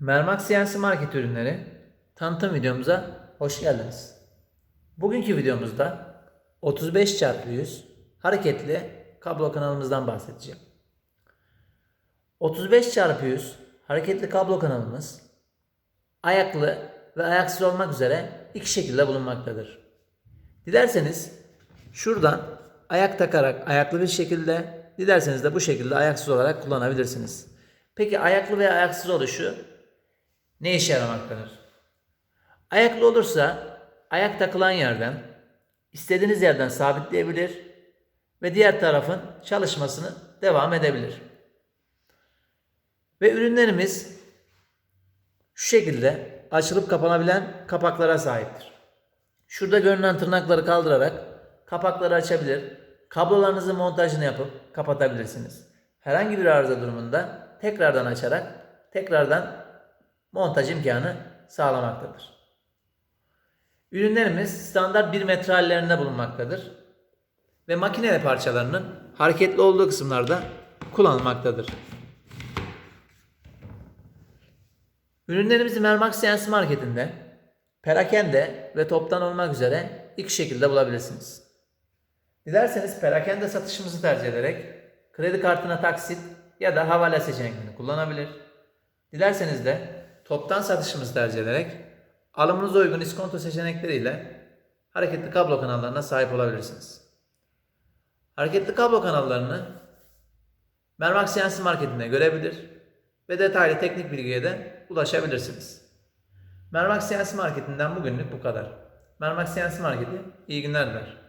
Mermak CNC Market ürünleri tanıtım videomuza hoş geldiniz. Bugünkü videomuzda 35x100 hareketli kablo kanalımızdan bahsedeceğim. 35x100 hareketli kablo kanalımız ayaklı ve ayaksız olmak üzere iki şekilde bulunmaktadır. Dilerseniz şuradan ayak takarak ayaklı bir şekilde, dilerseniz de bu şekilde ayaksız olarak kullanabilirsiniz. Peki ayaklı veya ayaksız oluşu ne işe yaramaktadır? Ayaklı olursa ayak takılan yerden istediğiniz yerden sabitleyebilir ve diğer tarafın çalışmasını devam edebilir. Ve ürünlerimiz şu şekilde açılıp kapanabilen kapaklara sahiptir. Şurada görünen tırnakları kaldırarak kapakları açabilir, kablolarınızın montajını yapıp kapatabilirsiniz. Herhangi bir arıza durumunda tekrardan açarak tekrardan montaj imkanı sağlamaktadır. Ürünlerimiz standart 1 metre hallerinde bulunmaktadır ve makine parçalarının hareketli olduğu kısımlarda kullanılmaktadır. Ürünlerimizi Mermax CNC Market'inde perakende ve toptan olmak üzere iki şekilde bulabilirsiniz. Dilerseniz perakende satışımızı tercih ederek kredi kartına taksit ya da havale seçeneklerini kullanabilir. Dilerseniz de toptan satışımızı tercih ederek alımınıza uygun iskonto seçenekleriyle hareketli kablo kanallarına sahip olabilirsiniz. Hareketli kablo kanallarını Mermak CNC Market'inde görebilir ve detaylı teknik bilgiye de ulaşabilirsiniz. Mermak CNC Market'inden bugünlük bu kadar. Mermak CNC Market'i iyi günler diler.